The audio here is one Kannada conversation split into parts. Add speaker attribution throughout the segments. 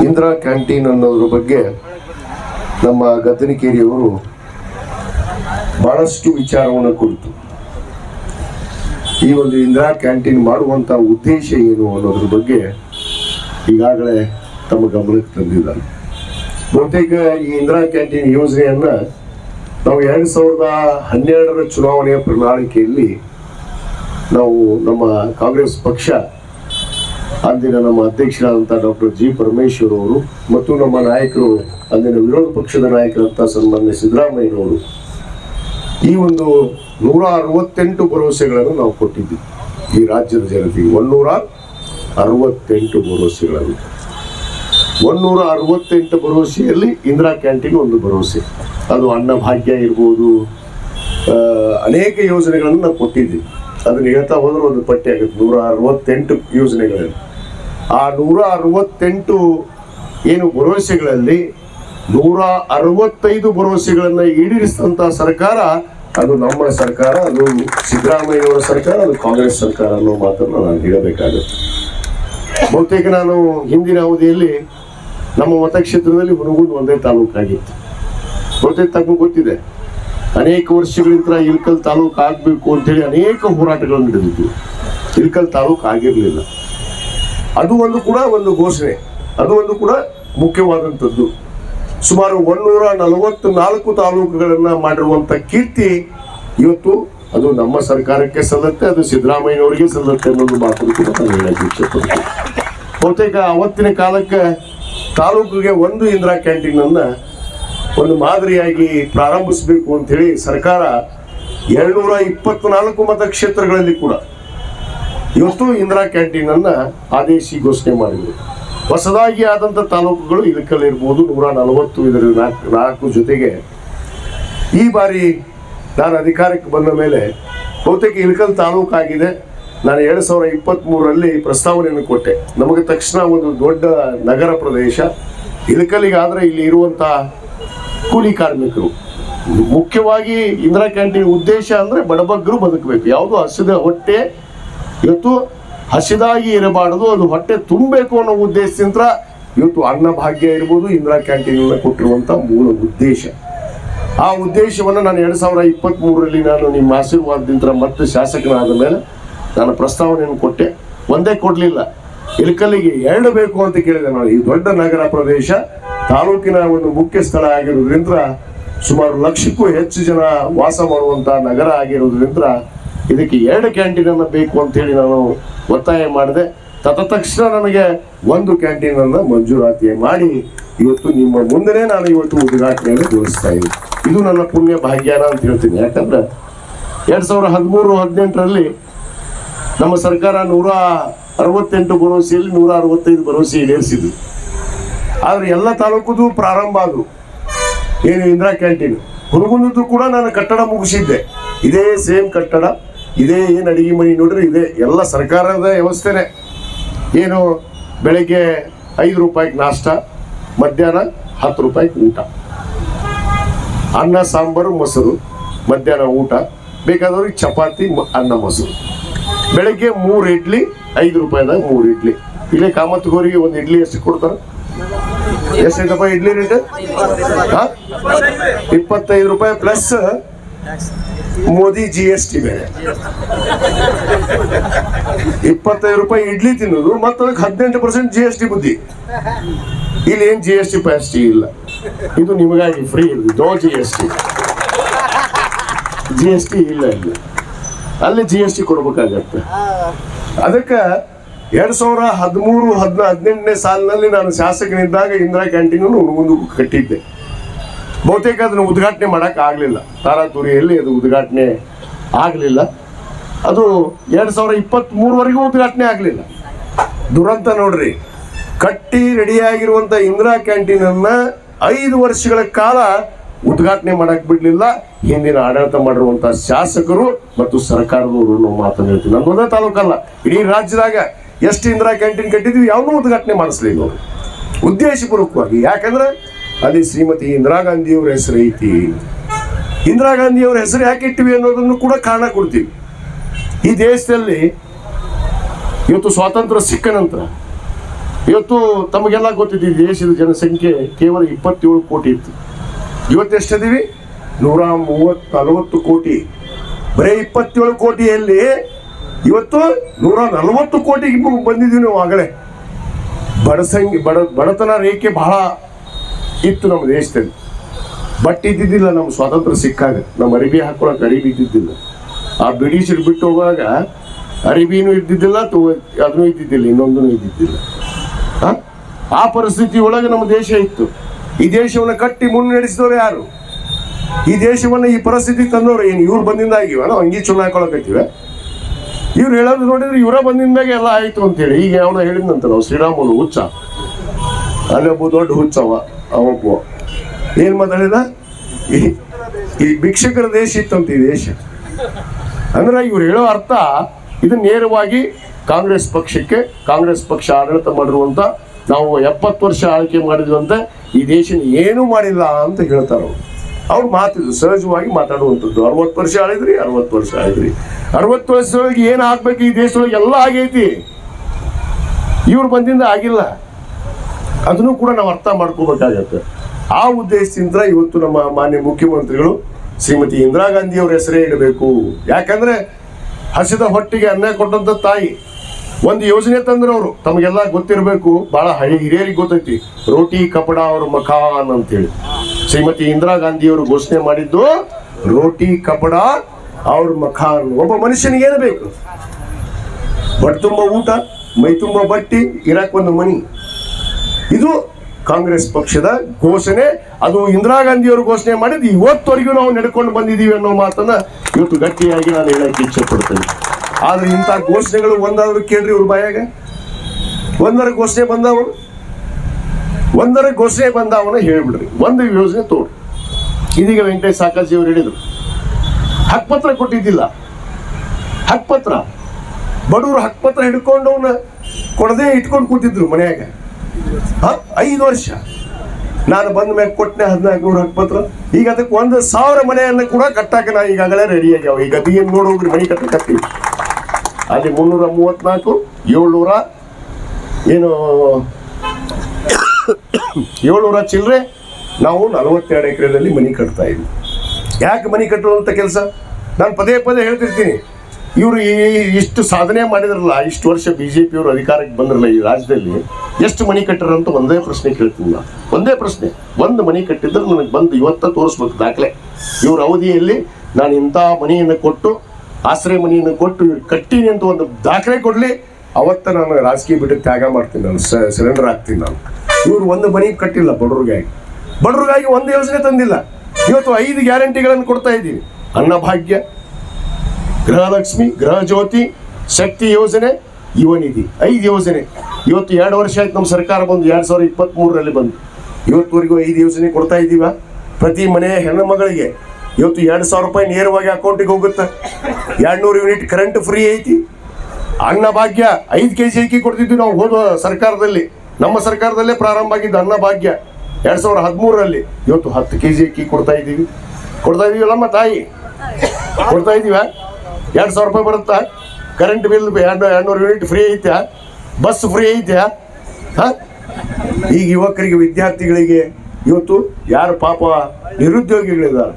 Speaker 1: ಇಂದಿರಾ ಕ್ಯಾಂಟೀನ್ ಅನ್ನೋದ್ರ ಬಗ್ಗೆ ನಮ್ಮ ಗದ್ದನಿಕೇರಿಯವರು ಬಹಳಷ್ಟು ವಿಚಾರವನ್ನು ಕುರಿತು ಈ ಒಂದು ಇಂದಿರಾ ಕ್ಯಾಂಟೀನ್ ಮಾಡುವಂತ ಉದ್ದೇಶ ಏನು ಅನ್ನೋದ್ರ ಬಗ್ಗೆ ಈಗಾಗಲೇ ತಮ್ಮ ಗಮನಕ್ಕೆ ತಂದಿದ್ದಾರೆ. ಬಹುತೇಕ ಈ ಇಂದಿರಾ ಕ್ಯಾಂಟೀನ್ ಯೋಜನೆಯನ್ನು ನಾವು ಎರಡು ಸಾವಿರದ ಹನ್ನೆರಡರ ಚುನಾವಣೆಯ ಪ್ರಣಾಳಿಕೆಯಲ್ಲಿ ನಾವು ನಮ್ಮ ಕಾಂಗ್ರೆಸ್ ಪಕ್ಷ ಅಂದಿನ ನಮ್ಮ ಅಧ್ಯಕ್ಷರಾದಂಥ ಡಾಕ್ಟರ್ ಜಿ ಪರಮೇಶ್ವರ್ ಅವರು ಮತ್ತು ನಮ್ಮ ನಾಯಕರು, ಅಂದಿನ ವಿರೋಧ ಪಕ್ಷದ ನಾಯಕರಂತ ಸನ್ಮಾನ್ಯ ಸಿದ್ದರಾಮಯ್ಯನವರು ಈ ಒಂದು ನೂರ ಅರವತ್ತೆಂಟು ಭರವಸೆಗಳನ್ನು ನಾವು ಕೊಟ್ಟಿದ್ವಿ. ಈ ರಾಜ್ಯದ ಜನತೆಗೆ ಒನ್ನೂರ ಅರವತ್ತೆಂಟು ಭರವಸೆಗಳನ್ನು. ಒಂದೂರ ಅರವತ್ತೆಂಟು ಭರವಸೆಯಲ್ಲಿ ಇಂದಿರಾ ಕ್ಯಾಂಟೀನ್ ಒಂದು ಭರವಸೆ. ಅದು ಅನ್ನಭಾಗ್ಯ ಇರ್ಬೋದು ಅನೇಕ ಯೋಜನೆಗಳನ್ನು ನಾವು ಕೊಟ್ಟಿದ್ವಿ. ಅದನ್ನು ಹೇಳ್ತಾ ಹೋದ್ರೆ ಒಂದು ಪಟ್ಟಿ ಆಗುತ್ತೆ. ನೂರ ಅರವತ್ತೆಂಟು ಯೋಜನೆಗಳಲ್ಲಿ. ಆ ನೂರ ಅರವತ್ತೆಂಟು ಏನು ಭರವಸೆಗಳಲ್ಲಿ ನೂರ ಅರವತ್ತೈದು ಭರವಸೆಗಳನ್ನು ಈಡೇರಿಸಿದಂಥ ಸರ್ಕಾರ, ಅದು ನಮ್ಮ ಸರ್ಕಾರ, ಅದು ಸಿದ್ದರಾಮಯ್ಯವರ ಸರ್ಕಾರ, ಅದು ಕಾಂಗ್ರೆಸ್ ಸರ್ಕಾರ ಅನ್ನೋ ಮಾತನ್ನು ನಾನು ಹೇಳಬೇಕಾಗುತ್ತೆ. ಬಹುತೇಕ ನಾನು ಹಿಂದಿನ ಅವಧಿಯಲ್ಲಿ ನಮ್ಮ ಮತಕ್ಷೇತ್ರದಲ್ಲಿ ಹುನಗುಂದ್ ಒಂದೇ ತಾಲೂಕಾಗಿತ್ತು. ಬಹುತೇಕ ತಮಗೆ ಗೊತ್ತಿದೆ. ಅನೇಕ ವರ್ಷಗಳಿಂದ ಇಲ್ಕಲ್ ತಾಲೂಕು ಆಗಬೇಕು ಅಂತೇಳಿ ಅನೇಕ ಹೋರಾಟಗಳನ್ನು ನಡೆದಿದ್ವು. ಇಲ್ಕಲ್ ತಾಲೂಕು ಆಗಿರಲಿಲ್ಲ. ಅದು ಒಂದು ಕೂಡ ಒಂದು ಘೋಷಣೆ. ಅದು ಒಂದು ಕೂಡ ಮುಖ್ಯವಾದಂಥದ್ದು. ಸುಮಾರು ಒಂದೂರ ನಲವತ್ತು ನಾಲ್ಕು ತಾಲೂಕುಗಳನ್ನ ಮಾಡಿರುವಂಥ ಕೀರ್ತಿ ಇವತ್ತು ಅದು ನಮ್ಮ ಸರ್ಕಾರಕ್ಕೆ ಸಲ್ಲತ್ತೆ, ಅದು ಸಿದ್ದರಾಮಯ್ಯನವರಿಗೆ ಸಲ್ಲತ್ತೆ ಅನ್ನೋದು ಮಾತನ್ನು ಕೂಡ ನಾನು ಹೇಳಕ್ಕೆ ಇಷ್ಟಪಡ್ತೀನಿ. ಬಹುತೇಕ ಅವತ್ತಿನ ಕಾಲಕ್ಕೆ ತಾಲೂಕಿಗೆ ಒಂದು ಇಂದಿರಾ ಕ್ಯಾಂಟೀನ್ ಅನ್ನ ಒಂದು ಮಾದರಿಯಾಗಿ ಪ್ರಾರಂಭಿಸಬೇಕು ಅಂತ ಹೇಳಿ ಸರ್ಕಾರ ಎರಡ್ನೂರ ಇಪ್ಪತ್ನಾಲ್ಕು ಮತಕ್ಷೇತ್ರಗಳಲ್ಲಿ ಕೂಡ ಇವತ್ತು ಇಂದಿರಾ ಕ್ಯಾಂಟೀನ್ ಅನ್ನ ಆದೇಶಿ ಘೋಷಣೆ ಮಾಡಿದೆ ಹೊಸದಾಗಿ ಆದಂತ ತಾಲೂಕುಗಳು ಇರ್ಬೋದು, ನೂರ ನಲವತ್ತು ಇದರ ನಾಲ್ಕು ಜೊತೆಗೆ. ಈ ಬಾರಿ ನಾನು ಅಧಿಕಾರಕ್ಕೆ ಬಂದ ಮೇಲೆ ಬಹುತೇಕ ಇಳಕಲ್ ತಾಲೂಕು ಆಗಿದೆ. ನಾನು ಎರಡು ಸಾವಿರ ಇಪ್ಪತ್ತ್ಮೂರರಲ್ಲಿ ಪ್ರಸ್ತಾವನೆಯನ್ನು ಕೊಟ್ಟೆ. ನಮಗೆ ತಕ್ಷಣ ಒಂದು ದೊಡ್ಡ ನಗರ ಪ್ರದೇಶ. ಇಳಕಲಿಗಾದರೆ ಇಲ್ಲಿ ಇರುವಂಥ ಕೂಲಿ ಕಾರ್ಮಿಕರು. ಮುಖ್ಯವಾಗಿ ಇಂದಿರಾ ಕ್ಯಾಂಟೀನ್ ಉದ್ದೇಶ ಅಂದರೆ ಬಡಬಗ್ಗರು ಬದುಕಬೇಕು. ಯಾವುದು ಹಸಿದ ಹೊಟ್ಟೆ ಇವತ್ತು ಹಸಿದಾಗಿ ಇರಬಾರದು, ಅದು ಹೊಟ್ಟೆ ತುಂಬಬೇಕು ಅನ್ನೋ ಉದ್ದೇಶದಿಂದ ಇವತ್ತು ಅನ್ನಭಾಗ್ಯ ಇರ್ಬೋದು, ಇಂದಿರಾ ಕ್ಯಾಂಟೀನ್ ಕೊಟ್ಟಿರುವಂಥ ಮೂಲ ಉದ್ದೇಶ. ಆ ಉದ್ದೇಶವನ್ನು ನಾನು ಎರಡು ಸಾವಿರ ಇಪ್ಪತ್ತ್ ಮೂರರಲ್ಲಿ ನಾನು ನಿಮ್ಮ ಆಶೀರ್ವಾದದಿಂದ ಮತ್ತೆ ಶಾಸಕನಾದ ಮೇಲೆ ನಾನು ಪ್ರಸ್ತಾವನೆಯನ್ನು ಕೊಟ್ಟೆ. ಒಂದೇ ಕೊಡ್ಲಿಲ್ಲ. ಇಳಕಲ್ಲಿಗೆ ಎರಡು ಬೇಕು ಅಂತ ಕೇಳಿದೆ ನಾನು. ಈ ದೊಡ್ಡ ನಗರ ಪ್ರದೇಶ ತಾಲೂಕಿನ ಒಂದು ಮುಖ್ಯ ಸ್ಥಳ ಆಗಿರೋದ್ರಿಂದ ಸುಮಾರು ಲಕ್ಷಕ್ಕೂ ಹೆಚ್ಚು ಜನ ವಾಸ ಮಾಡುವಂತ ನಗರ ಆಗಿರೋದ್ರಿಂದ ಇದಕ್ಕೆ ಎರಡು ಕ್ಯಾಂಟೀನ್ ಅನ್ನ ಬೇಕು ಅಂತ ಹೇಳಿ ನಾನು ಒತ್ತಾಯ ಮಾಡಿದೆ. ತತ್ಕ್ಷಣ ನನಗೆ ಒಂದು ಕ್ಯಾಂಟೀನ್ ಅನ್ನ ಮಂಜೂರಾತಿ ಮಾಡಿ ಇವತ್ತು ನಿಮ್ಮ ಮುಂದೆನೇ ನಾನು ಇವತ್ತು ಉದ್ಘಾಟನೆಯನ್ನು ತೋರಿಸ್ತಾ ಇದ್ದೀನಿ. ಇದು ನನ್ನ ಪುಣ್ಯ ಭಾಗ್ಯನ ಅಂತ ಹೇಳ್ತೀನಿ. ಯಾಕಂದ್ರೆ ಎರಡು ಸಾವಿರದ ಹದಿಮೂರು, ಹದಿನೆಂಟರಲ್ಲಿ ನಮ್ಮ ಸರ್ಕಾರ ನೂರ ಅರವತ್ತೆಂಟು ಭರವಸೆಯಲ್ಲಿ ನೂರ ಅರವತ್ತೈದು ಭರವಸೆ ಈಡೇರಿಸಿದ್ರು ಆದರೆ ಎಲ್ಲ ತಾಲೂಕುದು ಪ್ರಾರಂಭ ಆದವು. ಏನು ಇಂದಿರಾ ಕ್ಯಾಂಟೀನ್. ಹುಡುಗನದ್ದು ಕೂಡ ನಾನು ಕಟ್ಟಡ ಮುಗಿಸಿದ್ದೆ. ಇದೇ ಸೇಮ್ ಕಟ್ಟಡ ಇದೇ ಏನು ಅಡಿಗೆ ಮನೆ ನೋಡ್ರಿ, ಇದೆ ಎಲ್ಲ ಸರ್ಕಾರದ ವ್ಯವಸ್ಥೆನೆ. ಏನು ಬೆಳಗ್ಗೆ ಐದು ರೂಪಾಯಿಗೆ ನಾಷ್ಟ, ಮಧ್ಯಾಹ್ನ ಹತ್ತು ರೂಪಾಯಿಗೆ ಊಟ. ಅನ್ನ, ಸಾಂಬಾರು, ಮೊಸರು, ಮಧ್ಯಾಹ್ನ ಊಟ, ಬೇಕಾದವ್ರಿಗೆ ಚಪಾತಿ ಅನ್ನ, ಮೊಸರು. ಬೆಳಗ್ಗೆ ಮೂರು ಇಡ್ಲಿ, ಐದು ರೂಪಾಯಿದಾಗ ಮೂರು ಇಡ್ಲಿ. ಇಲ್ಲೇ ಕಾಮತ್ಗೋರಿಗೆ ಒಂದು ಇಡ್ಲಿ ಎಷ್ಟು ಕೊಡ್ತಾರೆ? ಎಷ್ಟೈತಪ್ಪ ಇಡ್ಲಿ ರೇಟ್? ಇಪ್ಪತ್ತೈದು ರೂಪಾಯಿ plus Modi G S T ಬೇರೆ. ಇಪ್ಪತ್ತೈದು ರೂಪಾಯಿ ಇಡ್ಲಿ ತಿನ್ನೋದು ಮತ್ತೆ ಅದಕ್ಕೆ ಹದಿನೆಂಟು ಪರ್ಸೆಂಟ್ ಜಿ ಎಸ್ ಟಿ ಬುದ್ಧಿ. ಇಲ್ಲಿ ಏನು ಜಿ ಎಸ್ ಟಿ ಪ್ಯಾಸ್ಟಿ ಇಲ್ಲ. ಇದು ನಿಮಗಾಗಿ free no G S T G S T ಇಲ್ಲ ಇಲ್ಲಿ. ಅಲ್ಲಿ ಜಿ ಎಸ್ ಟಿ ಕೊಡ್ಬೇಕಾಗತ್ತೆ. ಅದಕ್ಕೆ ಎರಡ್ ಸಾವಿರ ಹದಿಮೂರು, ಹದಿನ ಹದಿನೆಂಟನೇ ಸಾಲಿನಲ್ಲಿ ನಾನು ಶಾಸಕನಿದ್ದಾಗ ಇಂದಿರಾ ಕ್ಯಾಂಟೀನ್ ಒಂದು ಕಟ್ಟಿದ್ದೆ. ಬಹುತೇಕ ಅದನ್ನು ಉದ್ಘಾಟನೆ ಮಾಡಕ್ ಆಗ್ಲಿಲ್ಲ. ತಾರಾತುರಿಯಲ್ಲಿ ಅದು ಉದ್ಘಾಟನೆ ಆಗಲಿಲ್ಲ. ಅದು ಎರಡು ಸಾವಿರ ಇಪ್ಪತ್ತ್ ಮೂರವರೆಗೂ ಉದ್ಘಾಟನೆ ಆಗಲಿಲ್ಲ. ದುರಂತ ನೋಡ್ರಿ. ಕಟ್ಟಿ ರೆಡಿಯಾಗಿರುವಂಥ ಇಂದಿರಾ ಕ್ಯಾಂಟೀನ್ ಅನ್ನ ಐದು ವರ್ಷಗಳ ಕಾಲ ಉದ್ಘಾಟನೆ ಮಾಡಕ್ ಬಿಡಲಿಲ್ಲ. ಹಿಂದಿನ ಆಡಳಿತ ಮಾಡಿರುವಂಥ ಶಾಸಕರು ಮತ್ತು ಸರ್ಕಾರದವರು ನಮ್ಮ ಮಾತನ್ನು ಹೇಳ್ತೀನಿ. ಒಂದೇ ತಾಲೂಕಲ್ಲ, ಇಡೀ ರಾಜ್ಯದಾಗ ಎಷ್ಟು ಇಂದಿರಾ ಕ್ಯಾಂಟೀನ್ ಕಟ್ಟಿದ್ವಿ ಯಾವನ್ನೂ ಉದ್ಘಾಟನೆ ಮಾಡಿಸ್ಲಿಲ್ಲ ಅವರು. ಉದ್ದೇಶಪೂರ್ವಕವಾಗಿ. ಯಾಕಂದ್ರೆ ಅಲ್ಲಿ ಶ್ರೀಮತಿ ಇಂದಿರಾ ಗಾಂಧಿಯವರ ಹೆಸರು ಐತಿ. ಇಂದಿರಾ ಗಾಂಧಿಯವ್ರ ಹೆಸರು ಯಾಕೆ ಇಟ್ಟಿವಿ ಅನ್ನೋದನ್ನು ಕೂಡ ಕಾರಣ ಕೊಡ್ತೀವಿ. ಈ ದೇಶದಲ್ಲಿ ಇವತ್ತು ಸ್ವಾತಂತ್ರ್ಯ ಸಿಕ್ಕ ನಂತರ, ಇವತ್ತು ತಮಗೆಲ್ಲ ಗೊತ್ತಿದೆ ದೇಶದ ಜನಸಂಖ್ಯೆ ಕೇವಲ ಇಪ್ಪತ್ತೇಳು ಕೋಟಿ ಇತ್ತು. ಇವತ್ತು ಎಷ್ಟಿದೀವಿ? ನೂರ ಮೂವತ್ತು ನಲವತ್ತು ಕೋಟಿ. ಬರೀ ಇಪ್ಪತ್ತೇಳು ಕೋಟಿಯಲ್ಲಿ ಇವತ್ತು ನೂರ ನಲವತ್ತು ಕೋಟಿಗೆ ಬಂದಿದ್ದೀವಿ ನಾವು ಆಗಲೇ. ಬಡಸಂಗೆ ಬಡ ಬಡತನ ರೇಖೆ ಬಹಳ ಇತ್ತು ನಮ್ಮ ದೇಶದಲ್ಲಿ. ಬಟ್ ಇದ್ದಿದ್ದಿಲ್ಲ ನಮ್ಮ ಸ್ವಾತಂತ್ರ್ಯ ಸಿಕ್ಕಾಗ. ನಮ್ಮ ಅರಿಬಿ ಹಾಕೊಳಕ್ಕೆ ಅರಿಬಿ ಇದ್ದಿದ್ದಿಲ್ಲ. ಆ ಬ್ರಿಟಿಷರು ಬಿಟ್ಟು ಹೋಗುವಾಗ ಅರಿಬಿನೂ ಇದ್ದಿದ್ದಿಲ್ಲ ಅದನ್ನೂ ಇದ್ದಿದ್ದಿಲ್ಲ, ಇನ್ನೊಂದೂ ಇದ್ದಿದ್ದಿಲ್ಲ. ಆ? ಪರಿಸ್ಥಿತಿ ಒಳಗೆ ನಮ್ಮ ದೇಶ ಇತ್ತು. ಈ ದೇಶವನ್ನು ಕಟ್ಟಿ ಮುನ್ನಡೆಸಿದವರು ಯಾರು? ಈ ದೇಶವನ್ನು ಈ ಪರಿಸ್ಥಿತಿ ತಂದವರು ಏನು? ಇವ್ರು ಬಂದಿಂದಾಗಿವ ನಾವು ಅಂಗಿ ಚುನ ಹಾಕೊಳಕತ್ತೀವ ಇವ್ರು ಹೇಳೋದು ನೋಡಿದ್ರೆ ಇವರ ಬಂದಿಂದಾಗ ಎಲ್ಲ ಆಯ್ತು ಅಂತೇಳಿ. ಈಗ ಅವನ ಹೇಳಿದಂತ ನಾವು ಶ್ರೀರಾಮನು ಹುಚ್ಚ. ಅಲ್ಲೊಬ್ಬ ದೊಡ್ಡ ಹುಚ್ಚವ. ಅವೊಬ್ಬ ಏನ್ ಮಾತಾಡಿದ? ಈ ಭಿಕ್ಷಕರ ದೇಶ ಇತ್ತಂತ ಈ ದೇಶ. ಅಂದ್ರೆ ಇವ್ರು ಹೇಳೋ ಅರ್ಥ, ಇದು ನೇರವಾಗಿ ಕಾಂಗ್ರೆಸ್ ಪಕ್ಷಕ್ಕೆ, ಕಾಂಗ್ರೆಸ್ ಪಕ್ಷ ಆಡಳಿತ ಮಾಡಿರುವಂತ ನಾವು ಎಪ್ಪತ್ತು ವರ್ಷ ಆಳ್ಕೆ ಮಾಡಿದ್ವಂತೆ ಈ ದೇಶ ಏನೂ ಮಾಡಿಲ್ಲ ಅಂತ ಹೇಳ್ತಾರೆ ಅವರು. ಅವ್ರು ಮಾತಿದ್ರು ಸಹಜವಾಗಿ ಮಾತಾಡುವಂಥದ್ದು. ಅರವತ್ತು ವರ್ಷ ಆಳಿದ್ರಿ, ಅರವತ್ತು ವರ್ಷ ಆಳಿದ್ರಿ. ಅರವತ್ತು ವರ್ಷದೊಳಗೆ ಏನು ಆಗ್ಬೇಕು ಈ ದೇಶದೊಳಗೆ? ಎಲ್ಲ ಆಗೈತಿ. ಇವ್ರು ಬಂದಿಂದ ಆಗಿಲ್ಲ. ಅದನ್ನು ಕೂಡ ನಾವು ಅರ್ಥ ಮಾಡ್ಕೋಬೇಕಾಗತ್ತೆ. ಆ ಉದ್ದೇಶದಿಂದ ಇವತ್ತು ನಮ್ಮ ಮಾನ್ಯ ಮುಖ್ಯಮಂತ್ರಿಗಳು ಶ್ರೀಮತಿ ಇಂದಿರಾ ಗಾಂಧಿ ಅವರ ಹೆಸರೇ ಇಡಬೇಕು. ಯಾಕಂದ್ರೆ ಹಸಿದ ಹೊಟ್ಟಿಗೆ ಅನ್ನ ಕೊಟ್ಟಂತ ತಾಯಿ, ಒಂದು ಯೋಜನೆ ತಂದ್ರೆ ಅವರು ತಮಗೆಲ್ಲ ಗೊತ್ತಿರಬೇಕು, ಬಹಳ ಹಳೆ ಹಿರಿಯರಿಗೆ ಗೊತ್ತೈತಿ, ರೋಟಿ, ಕಪಡ ಅವ್ರ ಮಖಾನ್ ಅಂತೇಳಿ. ಶ್ರೀಮತಿ ಇಂದಿರಾ ಗಾಂಧಿ ಅವರು ಘೋಷಣೆ ಮಾಡಿದ್ದು, ರೋಟಿ, ಕಪಡ ಅವ್ರ ಮಖಾನ್. ಒಬ್ಬ ಮನುಷ್ಯನಿಗೆ ಏನು ಬೇಕು? ಬಟ್ ತುಂಬ ಊಟ ಮೈ ತುಂಬ ಬಟ್ಟಿ, ಇರಕ್ ಒಂದು ಮನಿ. ಇದು ಕಾಂಗ್ರೆಸ್ ಪಕ್ಷದ ಘೋಷಣೆ. ಅದು ಇಂದಿರಾ ಗಾಂಧಿ ಅವರು ಘೋಷಣೆ ಮಾಡಿದ್ದು ಇವತ್ತವರೆಗೂ ನಾವು ನಡ್ಕೊಂಡು ಬಂದಿದ್ದೀವಿ ಅನ್ನೋ ಮಾತನ್ನ ಇವತ್ತು ಗಟ್ಟಿಯಾಗಿ ನಾನು ಹೇಳಕ್ಕೆ ಇಚ್ಛೆ ಪಡ್ತೇನೆ. ಆದ್ರೆ ಇಂಥ ಘೋಷಣೆಗಳು ಒಂದಾದ್ರು ಕೇಳ್ರಿ ಇವ್ರ ಬಾಯಾಗ. ಒಂದರ ಘೋಷಣೆ ಬಂದವನು. ಒಂದರ ಘೋಷಣೆ ಬಂದವನ ಹೇಳ್ಬಿಡ್ರಿ. ಒಂದು ಯೋಜನೆ ತೋಡ್ರಿ ಇದೀಗ ವೆಂಕಟೇಶ್ ಸಾಕಾಜಿ ಅವರು ಹೇಳಿದ್ರು. ಹಕ್ಪತ್ರ ಕೊಟ್ಟಿದ್ದಿಲ್ಲ. ಹಕ್ಪತ್ರ. ಬಡವರು ಹಕ್ಪತ್ರ ಹಿಡ್ಕೊಂಡು ಅವನ್ನ ಕೊಡದೆ ಇಟ್ಕೊಂಡು ಕೂತಿದ್ರು ಮನ್ಯಾಗ? ಐದು ವರ್ಷ. ನಾನು ಬಂದ ಮೇಲೆ ಕೊಟ್ಟನೆ ಹದಿನಾಲ್ಕು ನೂರ ಹಕ್ಪತ್ರ ಈಗ ಅದಕ್ಕೆ ಒಂದು ಸಾವಿರ ಮನೆಯನ್ನು ಕೂಡ ಕಟ್ಟಾಕ ನಾ ಈಗಾಗಲೇ ರೆಡಿ ಆಗ್ಯಾವ ಈಗ ಅದೇನು ನೋಡೋಗ್ರಿ ಮನೆ ಕಟ್ಟಕತ್ತೀವಿ ಅಲ್ಲಿ ಮುನ್ನೂರ ಮೂವತ್ನಾಲ್ಕು, ಏಳ್ನೂರ ಏನು, ಏಳ್ನೂರ ಚಿಲ್ಲರೆ ನಾವು ನಲವತ್ತೆರಡು ಎಕರೆದಲ್ಲಿ ಮನೆ ಕಟ್ತಾ ಇದ್ವಿ. ಯಾಕೆ ಮನೆ ಕಟ್ಟುವಂಥ ಕೆಲಸ? ನಾನು ಪದೇ ಪದೇ ಹೇಳ್ತಿರ್ತೀನಿ. ಇವರು ಇಷ್ಟು ಸಾಧನೆ ಮಾಡಿದ್ರಲ್ಲ, ಇಷ್ಟು ವರ್ಷ ಬಿ ಜೆ ಪಿಯವರು ಅಧಿಕಾರಕ್ಕೆ ಬಂದ್ರಲ್ಲ ಈ ರಾಜ್ಯದಲ್ಲಿ, ಎಷ್ಟು ಮನೆ ಕಟ್ಟರು ಅಂತ ಒಂದೇ ಪ್ರಶ್ನೆ ಕೇಳ್ತೀನಿ ಒಂದೇ ಪ್ರಶ್ನೆ, ಒಂದು ಮನೆ ಕಟ್ಟಿದ್ರೆ ನನಗೆ ಬಂದು ಇವತ್ತ ತೋರಿಸ್ಬೇಕು ದಾಖಲೆ. ಇವ್ರ ಅವಧಿಯಲ್ಲಿ ನಾನು ಇಂಥ ಮನೆಯನ್ನು ಕೊಟ್ಟು, ಆಶ್ರಯ ಮನೆಯನ್ನು ಕೊಟ್ಟು ಇವ್ರು ಕಟ್ಟೀನಿ ಅಂತ ಒಂದು ದಾಖಲೆ ಕೊಡಲಿ, ಅವತ್ತ ನಾನು ರಾಜಕೀಯ ಬಿಟ್ಟು ತ್ಯಾಗ ಮಾಡ್ತೀನಿ ನಾನು ಸಿಲಿಂಡರ್ ಹಾಕ್ತೀನಿ ನಾನು. ಇವ್ರು ಒಂದು ಮನೆ ಕಟ್ಟಿಲ್ಲ ಬಡವ್ರಿಗಾಗಿ. ಬಡವ್ರಿಗಾಗಿ ಒಂದು ಯೋಜನೆ ತಂದಿಲ್ಲ. ಇವತ್ತು ಐದು ಗ್ಯಾರಂಟಿಗಳನ್ನು ಕೊಡ್ತಾ ಇದ್ದೀವಿ ಅನ್ನಭಾಗ್ಯ ಗೃಹಲಕ್ಷ್ಮಿ ಗೃಹ ಜ್ಯೋತಿ ಶಕ್ತಿ ಯೋಜನೆ, ಯುವನಿಧಿ. ಐದು ಯೋಜನೆ. ಇವತ್ತು ಎರಡು ವರ್ಷ ಆಯ್ತು ನಮ್ಮ ಸರ್ಕಾರ ಬಂದು, ಎರಡು ಸಾವಿರದ ಇಪ್ಪತ್ತ್ಮೂರರಲ್ಲಿ ಬಂದು. ಇವತ್ತುವರೆಗೂ ಐದು ಯೋಜನೆ ಕೊಡ್ತಾ ಇದ್ದೀವ. ಪ್ರತಿ ಮನೆಯ ಹೆಣ್ಣು ಮಗಳಿಗೆ ಇವತ್ತು ಎರಡು ಸಾವಿರ ರೂಪಾಯಿ ನೇರವಾಗಿ ಅಕೌಂಟಿಗೆ ಹೋಗುತ್ತೆ. ಎರಡು ನೂರು ಯೂನಿಟ್ ಕರೆಂಟ್ ಫ್ರೀ ಐತಿ. ಅನ್ನಭಾಗ್ಯ ಐದು ಕೆ ಜಿ ಅಕ್ಕಿ ಕೊಡ್ತಿದ್ವಿ ನಾವು ಹೋದ ಸರ್ಕಾರದಲ್ಲಿ. ನಮ್ಮ ಸರ್ಕಾರದಲ್ಲೇ ಪ್ರಾರಂಭ ಆಗಿದ್ದು ಅನ್ನಭಾಗ್ಯ ಎರಡು ಸಾವಿರದ ಹದಿಮೂರರಲ್ಲಿ. ಇವತ್ತು ಹತ್ತು ಕೆ ಜಿ ಅಕ್ಕಿ ಕೊಡ್ತಾ ಇದ್ದೀವಿ. ಕೊಡ್ತಾ ಇದೀವಲ್ಲಮ್ಮ ತಾಯಿ? ಕೊಡ್ತಾ ಇದೀವ? ಎರಡು ಸಾವಿರ ರೂಪಾಯಿ ಬರುತ್ತಾ? ಕರೆಂಟ್ ಬಿಲ್ ಎರಡು ಎರಡ್ನೂರು ಯೂನಿಟ್ ಫ್ರೀ ಐತ್ಯಾ? ಬಸ್ ಫ್ರೀ ಐತ್ಯಾ? ಹಾಂ? ಈಗ ಯುವಕರಿಗೆ, ವಿದ್ಯಾರ್ಥಿಗಳಿಗೆ ಇವತ್ತು ಯಾರು ಪಾಪ ನಿರುದ್ಯೋಗಿಗಳಿದ್ದಾರೆ,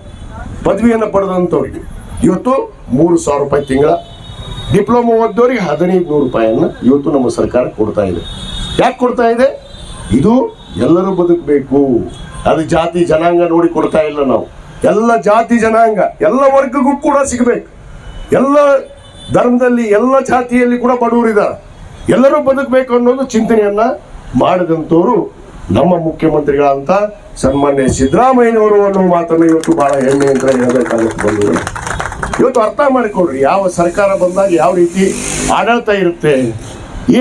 Speaker 1: ಪದವಿಯನ್ನು ಪಡೆದಂಥವ್ರಿಗೆ ಇವತ್ತು ಮೂರು ಸಾವಿರ ರೂಪಾಯಿ ತಿಂಗಳ ಡಿಪ್ಲೊಮಾ ಓದ್ದವ್ರಿಗೆ ಹದಿನೈದು ನೂರು ರೂಪಾಯಿಯನ್ನು ಇವತ್ತು ನಮ್ಮ ಸರ್ಕಾರ ಕೊಡ್ತಾ ಇದೆ. ಯಾಕೆ ಕೊಡ್ತಾ ಇದೆ? ಇದು ಎಲ್ಲರೂ ಬದುಕಬೇಕು. ಅದು ಜಾತಿ ಜನಾಂಗ ನೋಡಿ ಕೊಡ್ತಾ ಇಲ್ಲ ನಾವು. ಎಲ್ಲ ಜಾತಿ ಜನಾಂಗ, ಎಲ್ಲ ವರ್ಗಕ್ಕೂ ಕೂಡ ಸಿಗಬೇಕು. ಎಲ್ಲ ಧರ್ಮದಲ್ಲಿ ಎಲ್ಲ ಜಾತಿಯಲ್ಲಿ ಕೂಡ ಬಡವರಿದ್ದಾರೆ ಎಲ್ಲರೂ ಬದುಕಬೇಕು ಅನ್ನೋದು ಚಿಂತನೆಯನ್ನ ಮಾಡಿದಂಥವ್ರು ನಮ್ಮ ಮುಖ್ಯಮಂತ್ರಿಗಳಂತ ಸನ್ಮಾನ್ಯ ಸಿದ್ದರಾಮಯ್ಯನವರು ಅನ್ನೋ ಮಾತನ್ನು ಇವತ್ತು ಬಹಳ ಹೆಮ್ಮೆ ಅಂತ ಹೇಳಬೇಕಾಗುತ್ತೆ ಬಂಧುಗಳು. ಇವತ್ತು ಅರ್ಥ ಮಾಡಿಕೊಡ್ರಿ ಯಾವ ಸರ್ಕಾರ ಬಂದಾಗ ಯಾವ ರೀತಿ ಆಡಳಿತ ಇರುತ್ತೆ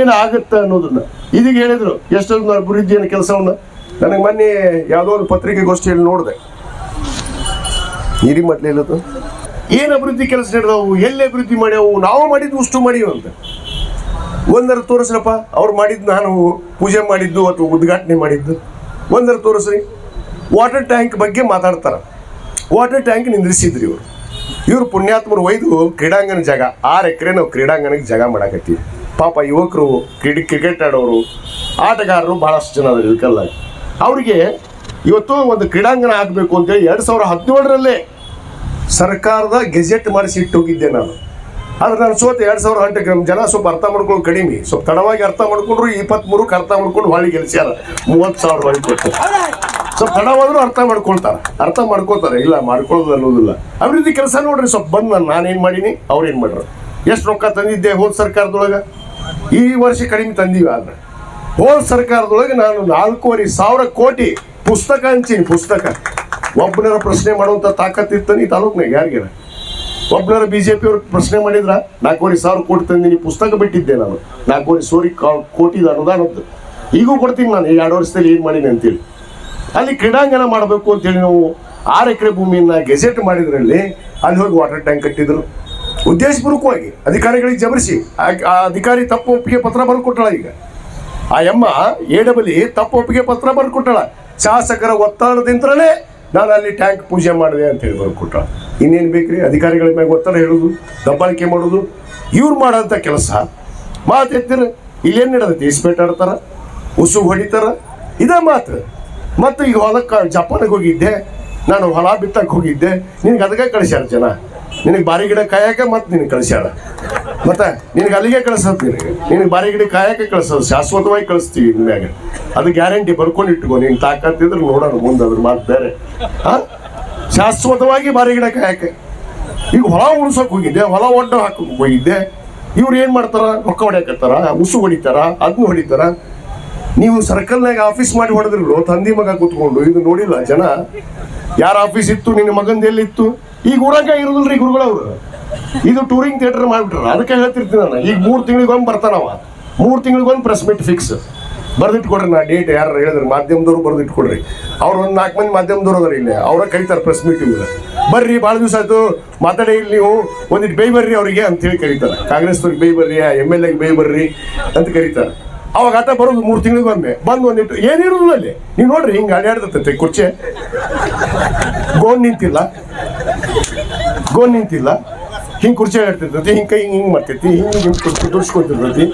Speaker 1: ಏನಾಗುತ್ತೆ ಅನ್ನೋದನ್ನ. ಇದೀಗ ಹೇಳಿದ್ರು, ಎಷ್ಟೊಂದು ಅಭಿವೃದ್ಧಿಯ ಕೆಲಸವನ್ನ. ನನಗೆ ಮೊನ್ನೆ ಯಾವುದೋ ಒಂದು ಪತ್ರಿಕೆಗೋಷ್ಠಿಯಲ್ಲಿ ನೋಡಿದೆ. ನೀರಿ ಮಟ್ಲಿಲ್ಲದು ಏನು ಅಭಿವೃದ್ಧಿ ಕೆಲಸ ನಡೆದವು, ಎಲ್ಲಿ ಅಭಿವೃದ್ಧಿ ಮಾಡ್ಯಾವು, ನಾವು ಮಾಡಿದ್ದು ಅಷ್ಟು ಮಾಡಿವ ಅಂತ. ಒಂದರ ತೋರಿಸ್ರಪ್ಪ, ಅವ್ರು ಮಾಡಿದ್ದು ನಾನು ಪೂಜೆ ಮಾಡಿದ್ದು ಅಥವಾ ಉದ್ಘಾಟನೆ ಮಾಡಿದ್ದು. ಒಂದರ ತೋರಿಸ್ರಿ. ವಾಟರ್ ಟ್ಯಾಂಕ್ ಬಗ್ಗೆ ಮಾತಾಡ್ತಾರೆ. ವಾಟರ್ ಟ್ಯಾಂಕ್ ನಿಂದ್ರಿಸಿದ್ರಿ ಇವರು. ಇವರು ಪುಣ್ಯಾತ್ಮರು ಒಯ್ದು ಕ್ರೀಡಾಂಗಣ ಜಾಗ, ಆರು ಎಕರೆ ನಾವು ಕ್ರೀಡಾಂಗಣಕ್ಕೆ ಜಾಗ ಮಾಡಾಕತ್ತೀವಿ. ಪಾಪ ಯುವಕರು ಕ್ರೀಡೆ, ಕ್ರಿಕೆಟ್ ಆಡೋರು, ಆಟಗಾರರು ಭಾಳಷ್ಟು ಜನ ಅದರ ಇದಕ್ಕೆಲ್ಲ ಅವರಿಗೆ ಇವತ್ತು ಒಂದು ಕ್ರೀಡಾಂಗಣ ಆಗಬೇಕು ಅಂತೇಳಿ ಎರಡು ಸಾವಿರ ಹದಿನೇಳರಲ್ಲೇ ಸರ್ಕಾರದ ಗೆಜೆಟ್ ಮಾಡಿಸಿ ಇಟ್ಟು ಹೋಗಿದ್ದೆ ನಾನು. ಆದ್ರೆ ನಾನು ಸೋತ ಎರಡು ಸಾವಿರ ಗಂಟೆ ಜನ ಸ್ವಲ್ಪ ಅರ್ಥ ಮಾಡ್ಕೊಂಡು ಕಡಿಮೆ. ಸ್ವಲ್ಪ ತಡವಾಗಿ ಅರ್ಥ ಮಾಡ್ಕೊಂಡ್ರು ಇಪ್ಪತ್ತ್ಮೂರಕ್ಕೆ ಅರ್ಥ ಮಾಡ್ಕೊಂಡು ಹೊಳ್ಳಿ ಗೆಲ್ಸ್ಯಾರ. ಮೂವತ್ತು ಸಾವಿರ ಹೊಳಿ ಕೊಟ್ಟು. ಸ್ವಲ್ಪ ತಡವಾದರೂ ಅರ್ಥ ಮಾಡ್ಕೊಳ್ತಾರೆ. ಅರ್ಥ ಮಾಡ್ಕೊಳ್ತಾರೆ. ಇಲ್ಲ, ಮಾಡ್ಕೊಳ್ಳೋದು ಅನ್ನೋದಿಲ್ಲ. ಅಭಿವೃದ್ಧಿ ಕೆಲಸ ನೋಡ್ರಿ, ಸ್ವಲ್ಪ ಬಂದು ನಾನು ನಾನೇನು ಮಾಡೀನಿ? ಅವ್ರೇನು ಮಾಡ್ರು? ಎಷ್ಟು ರೊಕ್ಕ ತಂದಿದ್ದೆ ಹೋದ ಸರ್ಕಾರದೊಳಗೆ? ಈ ವರ್ಷ ಕಡಿಮೆ ತಂದೀವಿ ಆದ್ರೆ. ಹೋದ ಸರ್ಕಾರದೊಳಗೆ ನಾನು ನಾಲ್ಕೂವರೆ ಸಾವಿರ ಕೋಟಿ ಪುಸ್ತಕ ಹಂಚೀನಿ, ಪುಸ್ತಕ. ಒಬ್ಬನರ ಪ್ರಶ್ನೆ ಮಾಡುವಂಥ ಇರ್ತಾನೆ ಈ ತಾಲೂಕ್ನಾಗ ಯಾರಿಗಾರ ಒಬ್ಬನರ ಬಿ ಜೆ ಪಿಯವ್ರು ಪ್ರಶ್ನೆ ಮಾಡಿದ್ರ, ನಾಲ್ಕೂವರೆ ಸಾವಿರ ಕೋಟಿ ತಂದಿನಿ ಪುಸ್ತಕ ಬಿಟ್ಟಿದ್ದೆ ನಾನು. ನಾಲ್ಕೂವರೆ ಸೋರಿ ಕೋಟಿದ ಅನುದಾನದ್ದು. ಈಗೂ ಕೊಡ್ತೀನಿ ನಾನು, ಈ ಎರಡು ವರ್ಷದಲ್ಲಿ ಏನು ಮಾಡೀನಿ ಅಂತೇಳಿ ಅಲ್ಲಿ ಕ್ರೀಡಾಂಗಣ ಮಾಡಬೇಕು ಅಂತೇಳಿ ನಾವು ಆರು ಎಕರೆ ಭೂಮಿಯನ್ನ ಗೆಜೆಟ್ ಮಾಡಿದ್ರಲ್ಲಿ, ಅಲ್ಲಿ ಹೋಗಿ ವಾಟರ್ ಟ್ಯಾಂಕ್ ಕಟ್ಟಿದ್ರು. ಉದ್ದೇಶಪೂರ್ವಕವಾಗಿ ಅಧಿಕಾರಿಗಳಿಗೆ ಜಬರಿಸಿ. ಆ- ಅಧಿಕಾರಿ ತಪ್ಪು ಒಪ್ಪಿಗೆ ಪತ್ರ ಬರ್ಕೊಟ್ಟಳ ಕೊಟ್ಟಳ ಈಗ. ಆ ಎಮ್ಮ, ಎ ಡಬಲಿ ತಪ್ಪು ಒಪ್ಪಿಗೆ ಪತ್ರ ಬರ್ಕೊಟ್ಟಳ. ಕೊಟ್ಟಳ ಶಾಸಕರ ಒತ್ತಡದಿಂದಲೇ ನಾನು ಅಲ್ಲಿ ಟ್ಯಾಂಕ್ ಪೂಜೆ ಮಾಡಿದೆ ಅಂತ ಹೇಳಿ ಬರೆದು ಕೊಟ್ಟ ಇನ್ನೇನು ಬೇಕ್ರಿ? ಅಧಿಕಾರಿಗಳ ಮ್ಯಾಗ ಒತ್ತಡ ಹೇಳೋದು, ದಬ್ಬಾಳಿಕೆ ಮಾಡೋದು, ಇವ್ರು ಮಾಡೋಂಥ ಕೆಲಸ. ಮಾತು ಇಲ್ಲೇನು ನಡೆದೈತಿ? ಇಸ್ಪೇಟ್ ಆಡ್ತಾರೆ ಉಸು ಹೊಡಿತಾರ, ಇದೇ ಮಾತು. ಮತ್ತು ಈಗ ಹೊಲಕ್ಕೆ ಜಪಾನಿಗೆ ಹೋಗಿದ್ದೆ, ನಾನು ಹೊಲ ಬಿತ್ತಕ್ಕೆ ಹೋಗಿದ್ದೆ, ನಿನಗೆ ಅದಕ್ಕೆ ಕಳಿಸ್ಯಾರ ಜನ. ನಿನಗೆ ಬಾರಿ ಗಿಡ ಕಾಯಕ ಮತ್ತೆ ನಿನಗೆ ಕಳಿಸ್ಯಾರ ಮತ್ತೆ ನಿನಗೆ ಅಲ್ಲಿಗೆ ನಿನಗೆ. ನಿನಗೆ ಬಾರಿ ಗಿಡ ಕಾಯಕ ಕಳಿಸೋದು, ಶಾಶ್ವತವಾಗಿ ಕಳಿಸ್ತೀವಿ ಇನ್ಮ್ಯಾಗ ಅದು ಗ್ಯಾರಂಟಿ ಬರ್ಕೊಂಡು ಇಟ್ಕೋ, ನೀನು ತಾಕತ್ತಿದ್ರೆ ನೋಡೋಣ ಮುಂದೆ ಅದ್ರ ಮಾತು ಬೇರೆ. ಹಾ ಶಾಶ್ವತವಾಗಿ ಬಾರಿ ಗಿಡ ಕಾಯಕ ಈಗ ಹೊಲ ಉಳ್ಸೋಕೆ ಹೋಗಿದ್ದೆ, ಹೊಲ ಒಡ್ಡ ಹಾಕೋಕೆ ಹೋಗಿದ್ದೆ. ಇವ್ರು ಏನು ಮಾಡ್ತಾರ? ರೊಕ್ಕ ಹೊಡ್ಯಾಕತ್ತಾರ, ಉಸು ಹೊಡಿತಾರ ಅದನ್ನ ಹೊಡಿತಾರ. ನೀವು ಸರ್ಕಲ್ನಾಗ ಆಫೀಸ್ ಮಾಡಿ ಹೊಡೆದ್ರು ತಂದಿ ಮಗ ಕೂತ್ಕೊಂಡು, ಇದು ನೋಡಿಲ್ಲ ಜನ. ಯಾರ ಆಫೀಸ್ ಇತ್ತು, ನಿನ್ನ ಮಗಂದ ಎಲ್ಲಿತ್ತು? ಈಗ ಊರಾಗ ಇರೋದಿಲ್ರಿ ಗುರುಗಳವ್ರು. ಇದು ಟೂರಿಂಗ್ ಥಿಯೇಟರ್ ಮಾಡ್ಬಿಟ್ರ ಅದಕ್ಕೆ ಹೇಳ್ತಿರ್ತೀನಿ ನಾನು. ಈಗ ಮೂರು ತಿಂಗಳಿಗೊಂದು ಬರ್ತಾನವ. ಮೂರು ತಿಂಗಳಿಗೊಂದು ಪ್ರೆಸ್ ಮೀಟ್ ಫಿಕ್ಸ್ ಬರ್ದಿಟ್ಕೊಡ್ರಿ ನಾ ಡೇಟ್ ಯಾರು ಹೇಳಿದ್ರು, ಮಾಧ್ಯಮದವ್ರು ಬರ್ದಿಟ್ಕೊಡ್ರಿ. ಅವ್ರು ಒಂದು ನಾಲ್ಕು ಮಂದಿ ಮಾಧ್ಯಮದವ್ರು ಅದಾರ ಇಲ್ಲಿ, ಅವ್ರ ಕರೀತಾರೆ ಪ್ರೆಸ್ ಮೀಟಿಂಗ್ ಬರ್ರಿ ಭಾಳ ದಿವಸ ಆಯ್ತು. ಮಾತಾಡಿ ಇಲ್ಲಿ ನೀವು. ಒಂದಿಟ್ಟು ಬೈ ಬರ್ರಿ ಅವರಿಗೆ ಅಂತೇಳಿ ಕರೀತಾರೆ. ಕಾಂಗ್ರೆಸ್ನವ್ರಿಗೆ ಬೈ ಬರ್ರಿ ಎಂ ಎಲ್ ಎಗೆ ಬೈ ಬರ್ರಿ ಅಂತ ಕರೀತಾರೆ. ಅವಾಗ ಆತ ಬರೋದು ಮೂರು ತಿಂಗಳಿಗೊಮ್ಮೆ ಬಂದು ಒಂದಿಟ್ಟು ಏನಿರೋದಿಲ್ಲ ಅಲ್ಲಿ? ನೀವು ನೋಡ್ರಿ, ಹಿಂಗೆ ಅಡ್ಯಾಡ್ತೈತೆ ಕುರ್ಚೆ. ಗೋನ್ ನಿಂತಿಲ್ಲ. ಗೋನ್ ನಿಂತಿಲ್ಲ. ಹಿಂಗೆ ಕುರ್ಚಿ ಆಡ್ತಿರ್ತೈತಿ, ಹಿಂಗೆ ಕೈ ಹಿಂಗೆ ಮಾಡ್ತೈತಿ, ಹಿಂಗೆ ಹಿಂಗೆ ಕುರ್ಚಿ ದುಡ್ಸ್ಕೊತಿರ್ತೈತಿ.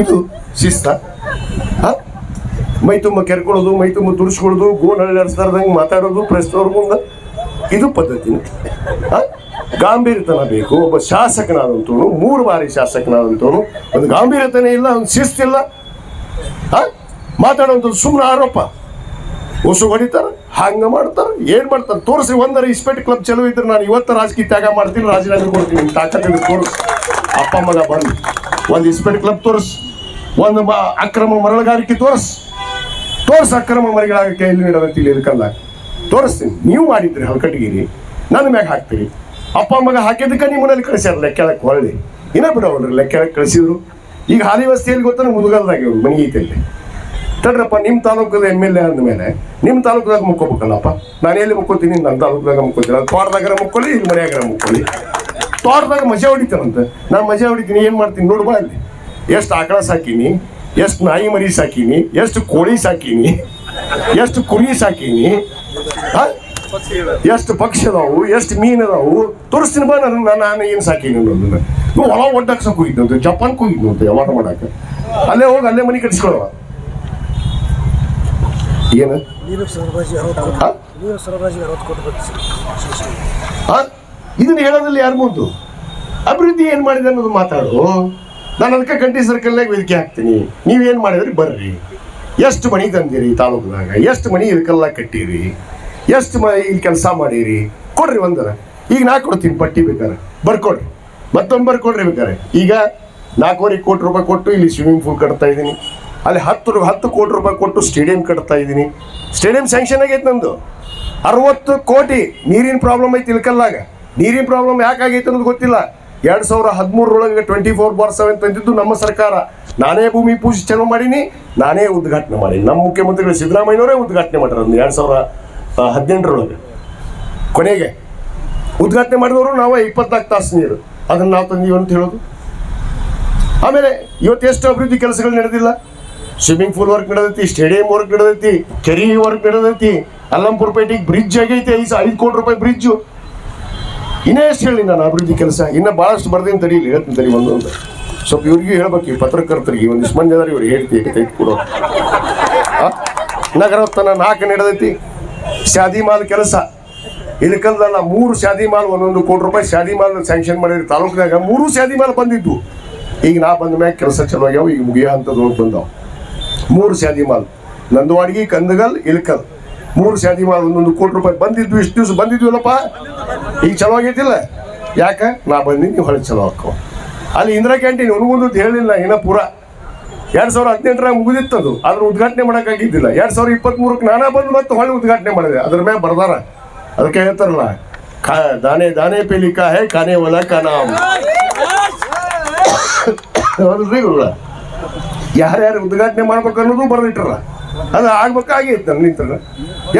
Speaker 1: ಇದು ಶಿಸ್ತ. ಹಾಂ? ಮೈ ತುಂಬ ಕೆರ್ಕೊಳ್ಳೋದು, ಮೈ ತುಂಬ ತುರ್ಸ್ಕೊಳ್ಳೋದು ಗೋನ್ ಅಳ್ಳಾಡಿಸ್ತಾರ್ದಂಗೆ ಮಾತಾಡೋದು ಪ್ರೆಸ್ನವ್ರ ಮುಂದೆ. ಇದು ಪದ್ಧತಿ. ಹಾಂ? ಗಾಂಭೀರ್ಯತನ ಬೇಕು. ಒಬ್ಬ ಶಾಸಕನಾದಂಥವನು, ಮೂರು ಬಾರಿ ಶಾಸಕನಾದಂಥವನು, ಒಂದು ಗಾಂಭೀರ್ಯತನ ಇಲ್ಲ, ಒಂದು ಶಿಸ್ತಿಲ್ಲ. ಹಾಂ? ಮಾತಾಡುವಂಥದ್ದು ಸುಮ್ಮನೆ ಆರೋಪ. ಉಸು ಹೊಡಿತಾರೆ, ಹಂಗೆ ಮಾಡ್ತಾರೆ, ಏನು ಮಾಡ್ತಾರೆ? ತೋರಿಸಿ ಒಂದರ ಇಸ್ಪೆಟ್ ಕ್ಲಬ್ ಚಲೋ ಇದ್ರೆ ನಾನು ಇವತ್ತು ರಾಜಕೀಯ ತ್ಯಾಗ ಮಾಡ್ತೀನಿ, ರಾಜೀನಾಮೆ ಕೊಡ್ತೀನಿ ತಾಕತ್ತಿನ ತೋರಿಸಿ. ಅಪ್ಪ ಮಗ ಬಂದು, ಒಂದು ಇಸ್ಪೆಟ್ ಕ್ಲಬ್ ತೋರಿಸ್, ಒಂದು ಅಕ್ರಮ ಮರಳುಗಾರಿಕೆ ತೋರಿಸ್. ತೋರಿಸ್ ಅಕ್ರಮ ಮರಿಗಳಾಗಕ್ಕೆ ಎಲ್ಲಿ ನೀಡೋದಂತಿಲ್ಲ ಇದಕ್ಕಲ್ಲ ತೋರಿಸ್ತೀನಿ. ನೀವು ಮಾಡಿದ್ರಿ ಹಲ್ಕಟ್ಟಿಗಿರಿ, ನನ್ನ ಮ್ಯಾಗ ಹಾಕ್ತೀರಿ. ಅಪ್ಪ ಮಗ ಹಾಕಿದ್ದಕ್ಕೆ ನಿಮ್ಮನಲ್ಲಿ ಕಳಿಸ್ಯಾರ ಲೆಕ್ಕ ಹೊಳ್ಳಿ. ಇನ್ನ ಬಿಡೋಲ್ರಿ ಲೆಕ್ಕ ಕಳಿಸಿದ್ರು. ಈಗ ಹಾಲಿ ವಸ್ತಿಯಲ್ಲಿ ಗೊತ್ತ ಮುದುಗಲ್ದಾಗ ಇವ್ರು, ಮನಿ ಐತಲ್ಲಿ ತಡ್ರಪ್ಪ ನಿಮ್ಮ ತಾಲೂಕದ ಎಂ ಎಲ್ ಎ ಅಂದಮೇಲೆ ನಿಮ್ಮ ತಾಲೂಕದಾಗ ಮುಕ್ಕೋಬೇಕಲ್ಲಪ್ಪ? ನಾನು ಎಲ್ಲಿ ಮುಕ್ಕೋತೀನಿ ನನ್ನ ತಾಲೂಕದಾಗ ಮುಕ್ಕೋತೀನಿ ಅದು ತೋಟದಾಗರ ಮುಕ್ಕೊಳ್ಳಿ, ಇಲ್ಲಿ ಮನೆಯಾಗ ಮುಕ್ಕೊಳ್ಳಿ. ತೋಟದಾಗ ಮಜಾ ಹೊಡಿತಾರಂತೆ ನಾನು ಮಜಾ ಹೊಡಿತೀನಿ, ಏನು ಮಾಡ್ತೀನಿ ನೋಡು ಬಾ ಅಲ್ಲಿ. ಎಷ್ಟು ಆಕಳ ಸಾಕೀನಿ, ಎಷ್ಟು ನಾಯಿ ಮರಿ ಸಾಕೀನಿ, ಎಷ್ಟು ಕೋಳಿ ಸಾಕೀನಿ, ಎಷ್ಟು ಕುರಿ ಸಾಕೀನಿ ಆ? ಎಷ್ಟು ಪಕ್ಷಿ ಅದಾವು, ಎಷ್ಟು ಮೀನು ಅದಾವು, ತೋರಿಸ್ತೀನಿ ಬಾ ನಾನು ನಾನು ಏನು ಸಾಕೀನಿ ಇವು ಹೊಲ ಒಡ್ಡಾಕ್ಸಕ್ಕೆ ಹೋಗಿದ್ದಂತೆ ಜಪಾನ್ಗೆ ಹೋಗಿದ್ನಂತೆ ಯಾವಾಗ ಮಾಡಕ್ಕೆ. ಅಲ್ಲೇ ಹೋಗಿ, ಅಲ್ಲೇ ಮನೆ ಕಟ್ಸ್ಕೊಳ್ಳೋ ಏನು? ಇದನ್ನ ಹೇಳೋದ್ರಲ್ಲಿ ಯಾರು ಮುಂದು? ಅಭಿವೃದ್ಧಿ ಏನು ಮಾಡಿದೆ ಅನ್ನೋದು ಮಾತಾಡು. ನಾನು ಅದಕ್ಕೆ ಕಂಟಿ ಸರ್ಕಲ್ನಾಗ ವೇದಿಕೆ ಹಾಕ್ತೀನಿ. ನೀವೇನು ಮಾಡಿದ್ರಿ, ಬರ್ರಿ. ಎಷ್ಟು ಮನಿ ತಂದಿರಿ ತಾಲೂಕಿನಾಗ ಎಷ್ಟು ಮನಿ ಇದಕ್ಕೆಲ್ಲ ಕಟ್ಟಿರಿ? ಎಷ್ಟು ಮ ಇಲ್ಲಿ ಕೆಲಸ ಮಾಡಿರಿ? ಕೊಡ್ರಿ ಒಂದರ. ಈಗ ನಾ ಕೊಡ್ತೀನಿ, ಪಟ್ಟಿ ಬೇಕಾರೆ ಬರ್ಕೊಡ್ರಿ. ಮತ್ತೊಂದು ಬರ್ಕೊಡ್ರಿ ಬೇಕಾರೆ ಈಗ ನಾಲ್ಕೂವರೆ ಕೋಟಿ ರೂಪಾಯಿ ಕೊಟ್ಟು ಇಲ್ಲಿ ಸ್ವಿಮ್ಮಿಂಗ್ ಪೂಲ್ ಕಟ್ತಾ ಇದ್ದೀನಿ. ಅಲ್ಲಿ ಹತ್ತು ಹತ್ತು ಕೋಟಿ ರೂಪಾಯಿ ಕೊಟ್ಟು ಸ್ಟೇಡಿಯಂ ಕಟ್ತಾ ಇದ್ದೀನಿ. ಸ್ಟೇಡಿಯಂ ಸ್ಯಾಂಕ್ಷನ್ ಆಗೈತೆ ನಂದು. ಅರವತ್ತು ಕೋಟಿ. ನೀರಿನ ಪ್ರಾಬ್ಲಮ್ ಐತಿ ಇಲ್ಕಲ್ಲಾಗ. ನೀರಿನ ಪ್ರಾಬ್ಲಮ್ ಯಾಕೆ ಆಗೈತೆ ಅನ್ನೋದು ಗೊತ್ತಿಲ್ಲ. ಎರಡು ಸಾವಿರ ಹದಿಮೂರರೊಳಗೆ ಟ್ವೆಂಟಿ ಫೋರ್ ಬಾರ್ ಸೆವೆನ್ ತಂದಿದ್ದು ನಮ್ಮ ಸರ್ಕಾರ. ನಾನೇ ಭೂಮಿ ಪೂಜೆ ಚಲೋ ಮಾಡೀನಿ, ನಾನೇ ಉದ್ಘಾಟನೆ ಮಾಡೀನಿ. ನಮ್ಮ ಮುಖ್ಯಮಂತ್ರಿಗಳು ಸಿದ್ದರಾಮಯ್ಯನವರೇ ಉದ್ಘಾಟನೆ ಮಾಡ್ಯಾರ. ಎರಡು ಸಾವಿರ ಹದಿನೆಂಟರೊಳಗೆ. ಕೊನೆಗೆ ಉದ್ಘಾಟನೆ ಮಾಡಿದವರು ನಾವೇ ಇಪ್ಪತ್ನಾಲ್ಕು ತಾಸು ನೀರು. ಅದನ್ನು ನಾವು ತಂದೀವಿ ಅಂತ ಹೇಳೋದು? ಆಮೇಲೆ ಇವತ್ತು ಎಷ್ಟು ಅಭಿವೃದ್ಧಿ ಕೆಲಸಗಳು ನಡೆದಿಲ್ಲ? ಸ್ವಿಮ್ಮಿಂಗ್ ಪೂಲ್ ವರ್ಕ್ ನಡೆದೈತಿ ಸ್ಟೇಡಿಯಂ ವರ್ಕ್ ನಡೆದೈತಿ, ಕೆರಿ ವರ್ಕ್ ನಡೆದೈತಿ, ಅಲ್ಲಂಪುರ ಪೇಟೆಗೆ ಬ್ರಿಡ್ಜ್ ಆಗೈತಿ ಐದು ಐದು ಕೋಟಿ ರೂಪಾಯಿ ಬ್ರಿಡ್ಜು ಇನ್ನೇ ಎಷ್ಟು ಹೇಳಿ ನಾನು ಅಭಿವೃದ್ಧಿ ಕೆಲಸ? ಇನ್ನು ಭಾಳಷ್ಟು ಬರ್ದೇನು ತಡೀಲಿ, ಹೇಳ್ತೀನಿ ತಡಿ ಒಂದು ಸ್ವಲ್ಪ ಇವ್ರಿಗೆ ಹೇಳ್ಬೇಕು, ಈ ಪತ್ರಕರ್ತರಿಗೆ ಒಂದಿಷ್ಟು ಮಂದಿ ಅದಾರ ಇವ್ರಿಗೆ ಹೇಳ್ತೀವಿ ತೆಗೆದುಕೊಡೋ ಕೊಡೋ. ನಗರವತ್ತನ ನಾಲ್ಕು ನಡೆದೈತಿ. ಶಾದಿ ಮಾಲ್ ಕೆಲಸ. ಇಲ್ಕಲ್ದಲ್ಲ ಮೂರು ಶಾದಿ ಮಾಲ್, ಒಂದೊಂದು ಕೋಟಿ ರೂಪಾಯಿ ಶಾದಿ ಮಾಲ್ ಸ್ಯಾಂಕ್ಷನ್ ಮಾಡಿದ್ರು ತಾಲೂಕಿನಾಗ ಮೂರು ಶಾದಿ ಮಾಲ್ ಬಂದಿದ್ದು ಈಗ ನಾ ಬಂದ ಮ್ಯಾಗ ಕೆಲಸ ಚಲೋ ಆಗ್ಯಾವ, ಈಗ ಮುಗಿಯೋ ಹಂತದೊಳಗೆ ಬಂದಾವ. ಮೂರು ಶಾದಿ ಮಾಲ್, ನಂದವಾಡಿಗೆ, ಕಂದಗಲ್ ಇಲ್ಕಲ್ ಮೂರು ಶಾದಿ ಮಾಲ್, ಒಂದೊಂದು ಕೋಟಿ ರೂಪಾಯಿ ಬಂದಿದ್ವಿ, ಇಷ್ಟು ದಿವಸ ಬಂದಿದ್ವಲ್ಲಪ್ಪ. ಈಗ ಚಲೋ ಆಗೈತಿಲ್ಲ. ಯಾಕ? ನಾ ಬಂದಿದ್ದು ಹೊಳೆ ಚಲೋ ಹಾಕೋ ಅಲ್ಲಿ ಇಂದಿರಾ ಕ್ಯಾಂಟೀನ್ ಒಂದು ಹೇಳಿಲ್ಲ ಇನ್ನ ಪೂರ ಎರಡ್ ಸಾವಿರ ಹದಿನೆಂಟರಾಗ ಮುಗಿದಿತ್ತು ಅದು. ಅದ್ರ ಉದ್ಘಾಟನೆ ಮಾಡೋಕ್ಕಾಗಿದ್ದಿಲ್ಲ. ಎರಡ್ ಸಾವಿರದ ಇಪ್ಪತ್ಮೂರಕ್ಕೆ ನಾನಾ ಬಂದು ಮತ್ತೆ ಹೊಳೆ ಉದ್ಘಾಟನೆ ಮಾಡಿದೆ. ಅದ್ರ ಮೇಲೆ ಬರ್ದಾರ. ಅದಕ್ಕೆ ಹೇಳ್ತಾರಲ್ಲ, ಕಾ, ದಾನೆ ದಾನೆ ಪೇಲಿ ಹೇ ಖಾನೆ ವಾಲಾ ಕಾ ನಾಮ್. ಹೌದ್ರಿ ಗುರುಗಳ. ಯಾರ್ಯಾರು ಉದ್ಘಾಟನೆ ಮಾಡ್ಬೇಕು ಅನ್ನೋದು ಬರೆದಿಟ್ರಲ್ಲ. ಅದು ಆಗ್ಬೇಕಾಗೈತೆ ನನ್ನ ನಿಂತರ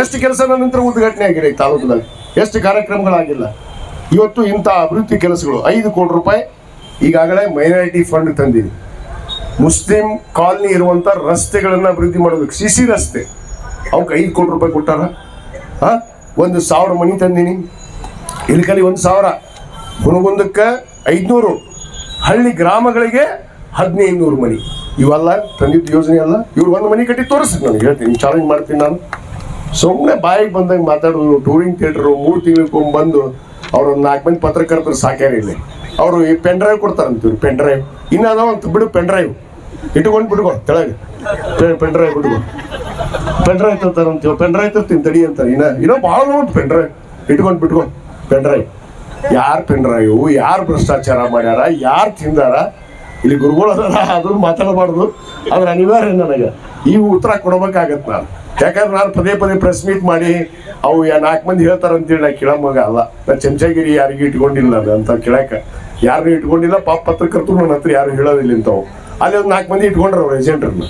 Speaker 1: ಎಷ್ಟು ಕೆಲಸ ನಂತರ ಉದ್ಘಾಟನೆ ಆಗಿದೆ ಈ ತಾಲೂಕದಲ್ಲಿ ಎಷ್ಟು ಕಾರ್ಯಕ್ರಮಗಳಾಗಿಲ್ಲ. ಇವತ್ತು ಇಂಥ ಅಭಿವೃದ್ಧಿ ಕೆಲಸಗಳು. ಐದು ಕೋಟಿ ರೂಪಾಯಿ ಈಗಾಗಲೇ ಮೈನಾರಿಟಿ ಫಂಡ್ ತಂದೀನಿ ಮುಸ್ಲಿಂ ಕಾಲನಿ ಇರುವಂತ ರಸ್ತೆಗಳನ್ನ ಅಭಿವೃದ್ಧಿ ಮಾಡಬೇಕು ಸಿ ಸಿ ರಸ್ತೆ. ಅವಕ್ಕೆ ಐದು ಕೋಟಿ ರೂಪಾಯಿ ಕೊಟ್ಟಾರ? ಹಾಂ? ಒಂದು ಸಾವಿರ ಮನಿ ತಂದೀನಿ. ಕಲಿ ಒಂದು ಸಾವಿರ. ಹುನಗುಂದಕ್ಕೆ ಐದುನೂರು. ಹಳ್ಳಿ ಗ್ರಾಮಗಳಿಗೆ ಹದಿನೈದು ನೂರು ಮನಿ. ಇವೆಲ್ಲ ತಂದಿದ್ದ ಯೋಜನೆ ಅಲ್ಲ? ಇವ್ರು ಒಂದು ಮನಿ ಕಟ್ಟಿ ತೋರಿಸ್ತೀನಿ ನಾನು ಹೇಳ್ತೀನಿ ಚಾಲೆಂಜ್ ಮಾಡ್ತೀನಿ ನಾನು. ಸುಮ್ಮನೆ ಬಾಯಿಗೆ ಬಂದಂಗೆ ಮಾತಾಡೋದು ಟೂರಿಂಗ್ ಥಿಯೇಟ್ರು ಮೂರು ತಿಂಗಳು ಬಂದು ಅವ್ರೊಂದು ನಾಲ್ಕು ಮಂದಿ ಪತ್ರಕರ್ತರು ಸಾಕ್ಯಾರ ಇಲ್ಲಿ. ಅವರು ಈ ಪೆನ್ ಡ್ರೈವ್ ಕೊಡ್ತಾರಂತೀವಿ ಪೆನ್ ಡ್ರೈವ್ ಇನ್ನು ಅದಾವ ಅಂತ ಬಿಡು ಪೆನ್ ಡ್ರೈವ್ ಇಟ್ಕೊಂಡು ಬಿಡ್ಕೊ, ಕೆಳಗೆ. ಪೆನ್ ಡ್ರೈವ್ ಬಿಡ್ಕೊ. ಪೆನ್ ಡ್ರೈವ್ ತರ್ತಾರಂತೀವಿ ಪೆನ್ ಡ್ರೈವ್ ತರ್ತೀನಿ, ತಡಿ ಅಂತಾರೆ. ಇನ್ನ, ಇನ್ನೂ ಭಾಳ ಉಂಟು ಪೆನ್ ಡ್ರೈವ್ ಇಟ್ಕೊಂಡು ಬಿಟ್ಕೊ ಪೆನ್ ಡ್ರೈವ್ ಯಾರು ಪೆನ್ ಡ್ರೈವ್ ಯಾರು ಭ್ರಷ್ಟಾಚಾರ ಮಾಡ್ಯಾರ? ಯಾರು ತಿಂದಾರ? ಇಲ್ಲಿ ಗುರುಗಳು ಅದರ, ಅದನ್ನು ಮಾತಾಡಬಾರ್ದು. ಅದ್ರ ಅನಿವಾರ್ಯ ನನಗೆ. ಈ ಉತ್ತರ ಕೊಡಬೇಕಾಗತ್ತೆ ನಾನು. ಯಾಕಂದ್ರೆ ನಾನು ಪದೇ ಪದೇ ಪ್ರೆಸ್ ಮೀಟ್ ಮಾಡಿ, ಅವು ನಾಲ್ಕು ಮಂದಿ ಹೇಳ್ತಾರಂತೇಳಿ, ನಾ ಕೇಳಮಗ ಅಲ್ಲ. ನಾ ಚಂಚಗಿರಿ ಯಾರಿಗೂ ಇಟ್ಕೊಂಡಿಲ್ಲ ಅದು ಅಂತ ಕೇಳಕ್ಕೆ. ಯಾರನ್ನೂ ಇಟ್ಕೊಂಡಿಲ್ಲ, ಪಾಪ ಪತ್ರಕರ್ತರು ನನ್ನ ಹತ್ರ ಯಾರು ಹೇಳೋದಿಲ್ಲ ಇಂಥವು. ಅಲ್ಲಿ ಒಂದು ನಾಲ್ಕು ಮಂದಿ ಇಟ್ಕೊಂಡ್ರ ಅವ್ರು ಏಜೆಂಟ್ರನ್ನ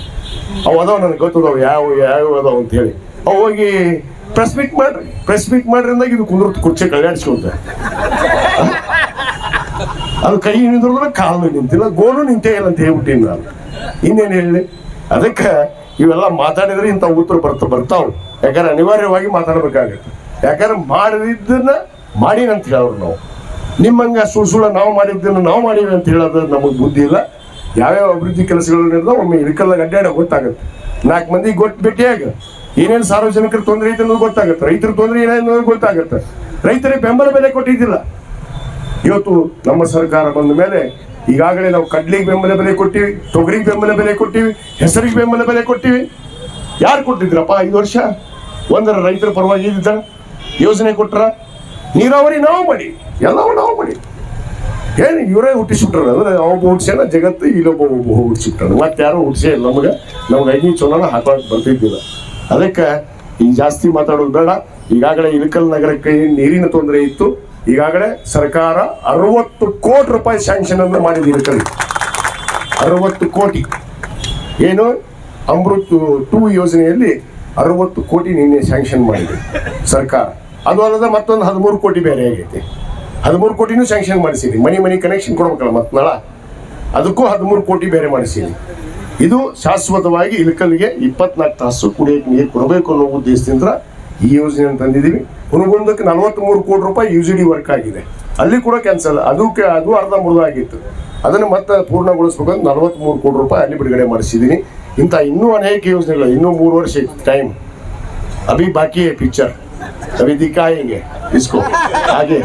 Speaker 1: ಅವು ಅದಾವ ನನಗೆ ಗೊತ್ತದವು, ಯಾವ ಯಾವ ಅದಾವ ಅಂತ ಹೇಳಿ. ಅವು ಹೋಗಿ ಪ್ರೆಸ್ ಮೀಟ್ ಮಾಡ್ರಿ. ಪ್ರೆಸ್ ಮೀಟ್ ಮಾಡ್ರಿ ಅಂದಾಗ ಇದು ಕುಂದ್ರ ಕುರ್ಚಿ ಕಲ್ಯಾಣಿಸ್ಕೊಂತ ಅದು ಕೈ ನಿಂದ್ರದ್ರೆ ಕಾಲು ನಿಂತಿಲ್ಲ, ಗೋಲು ನಿಂತೇ ಇಲ್ಲ ಅಂತ ಹೇಳ್ಬಿಟ್ಟಿನಿ ನಾನು. ಇನ್ನೇನು ಹೇಳಿ? ಅದಕ್ಕೆ ಇವೆಲ್ಲ ಮಾತಾಡಿದ್ರೆ ಇಂಥ ಉತ್ತರ ಬರ್ತಾ ಬರ್ತಾವ್ ಯಾಕಂದ್ರೆ ಅನಿವಾರ್ಯವಾಗಿ ಮಾತಾಡ್ಬೇಕಾಗತ್ತೆ. ಯಾಕಂದ್ರೆ ಮಾಡಿದ್ದನ್ನ ಮಾಡಿನಂತ ಹೇಳೋರು ನಾವು. ನಿಮ್ಮಂಗ ಸುಳ್ಳು ಸುಳ್ಳು ನಾವು ಮಾಡಿದ್ದನ್ನು ನಾವು ಮಾಡೀವಿ ಅಂತ ಹೇಳೋದು ನಮಗೆ ಬುದ್ಧಿ ಇಲ್ಲ. ಯಾವ್ಯಾವ ಅಭಿವೃದ್ಧಿ ಕೆಲಸಗಳು ನಡೆದೋ ಒಮ್ಮೆ ಇಳಕಲ್ಲಾಗ ಅಡ್ಡಾಡ ಗೊತ್ತಾಗುತ್ತೆ. ನಾಲ್ಕು ಮಂದಿ ಗೊತ್ತು ಭೇಟಿಯಾಗ ಏನೇನು ಸಾರ್ವಜನಿಕರ ತೊಂದರೆ ಐತೆ ಅನ್ನೋದು ಗೊತ್ತಾಗುತ್ತೆ. ರೈತರ ತೊಂದರೆ ಏನೇನು ಗೊತ್ತಾಗುತ್ತೆ. ರೈತರಿಗೆ ಬೆಂಬಲ ಬೆಲೆ ಕೊಟ್ಟಿದ್ದಿಲ್ಲ. ಇವತ್ತು ನಮ್ಮ ಸರ್ಕಾರ ಬಂದ ಮೇಲೆ ಈಗಾಗಲೇ ನಾವು ಕಡ್ಲಿಗೆ ಬೆಂಬಲ ಬೆಲೆ ಕೊಟ್ಟಿವಿ, ತೊಗರಿಗೆ ಬೆಂಬಲ ಬೆಲೆ ಕೊಟ್ಟಿವಿ, ಹೆಸರಿಗೆ ಬೆಂಬಲ ಬೆಲೆ ಕೊಟ್ಟಿವಿ. ಯಾರು ಕೊಟ್ಟಿದ್ರಪ್ಪ ಐದು ವರ್ಷ? ಒಂದರ ರೈತರ ಪರವಾಗಿ ಇದ್ದ ಯೋಜನೆ ಕೊಟ್ರ? ನೀರಾವರಿ ನಾವು ಮಾಡಿ ಎಲ್ಲವೂ ನಾವು ಮಾಡಿ ಏನು ಇವರೇ ಹುಟ್ಟಿಸ್ಬಿಟ್ರ ಅಂದ್ರೆ ಹುಟ್ಟಿಸ್ಯಾನ ಜಗತ್ತು ಇಲ್ಲೊಬ್ಬ ಒಬ್ಬ ಹುಟ್ಟಿಸ್ಬಿಟ್ಟಾನ ಮತ್ತೆ ಯಾರು ಹುಡ್ಸೇ ಇಲ್ಲ ನಮಗೆ. ನಮ್ಗೆ ಐದು ಚಲೋನ ಹಾಕೋಕ್ ಬರ್ತಿದ್ದಿಲ್ಲ. ಅದಕ್ಕೆ ಈ ಜಾಸ್ತಿ ಮಾತಾಡೋದು ಬೇಡ. ಈಗಾಗಲೇ ಇಳಕಲ್ ನಗರಕ್ಕೆ ನೀರಿನ ತೊಂದರೆ ಇತ್ತು. ಈಗಾಗಲೇ ಸರ್ಕಾರ ಅರವತ್ತು ಕೋಟಿ ರೂಪಾಯಿ ಸ್ಯಾಂಕ್ಷನ್ ಅನ್ನು ಮಾಡಿದೆ ಇಳಕಲ್ ಅರವತ್ತು ಕೋಟಿ. ಏನು? ಅಮೃತ್ ಟೂ ಯೋಜನೆಯಲ್ಲಿ ಅರವತ್ತು ಕೋಟಿ ನಿನ್ನೆ ಸ್ಯಾಂಕ್ಷನ್ ಮಾಡಿದೆ ಸರ್ಕಾರ. ಅದು ಅಲ್ಲದೆ ಮತ್ತೊಂದು ಹದಿಮೂರು ಕೋಟಿ ಬೇರೆ ಆಗೈತಿ. ಹದಿಮೂರು ಕೋಟಿನೂ ಸ್ಯಾಂಕ್ಷನ್ ಮಾಡಿಸಿರಿ ಮನೆ ಮನೆ ಕನೆಕ್ಷನ್ ಕೊಡ್ಬೇಕಲ್ಲ ಮತ್ತೆ ನಾಳ? ಅದಕ್ಕೂ ಹದಿಮೂರು ಕೋಟಿ ಬೇರೆ ಮಾಡಿಸಿರಿ ಇದು ಶಾಶ್ವತವಾಗಿ ಇಳಕಲ್ಗೆ ಇಪ್ಪತ್ನಾಲ್ಕು ತಾಸು ಕುಡಿಯೋಕೆ ನೀರು ಕೊಡಬೇಕು ಅನ್ನೋ ಉದ್ದೇಶದಿಂದ ಈ ಯೋಜನೆ ತಂದಿದ್ದೀವಿ. ಹುನಗುಂದಕ್ಕೆ ನಲವತ್ತ್ಮೂರು ಕೋಟಿ ರೂಪಾಯಿ ಯು ಜಿ ಡಿ ವರ್ಕ್ ಆಗಿದೆ. ಅಲ್ಲಿ ಕೂಡ ಕ್ಯಾನ್ಸಲ್ ಅದು ಅದು ಅರ್ಧ ಮುರ್ಧ ಆಗಿತ್ತು. ಅದನ್ನು ಮತ್ತೆ ಪೂರ್ಣಗೊಳಿಸ್ಬೇಕಂತ ನಲವತ್ತ್ಮೂರು ಕೋಟಿ ರೂಪಾಯಿ ಅಲ್ಲಿ ಬಿಡುಗಡೆ ಮಾಡಿಸಿದ್ದೀನಿ. ಇಂಥ ಇನ್ನೂ ಅನೇಕ ಯೋಜನೆಗಳು, ಇನ್ನೂ ಮೂರು ವರ್ಷ ಟೈಮ್ ಅಭಿ ಬಾಕಿ है ಅಭಿಧಿ ಕಾಯಿಗೆ ಇಸ್ಕೋ. ಹಾಗೆ.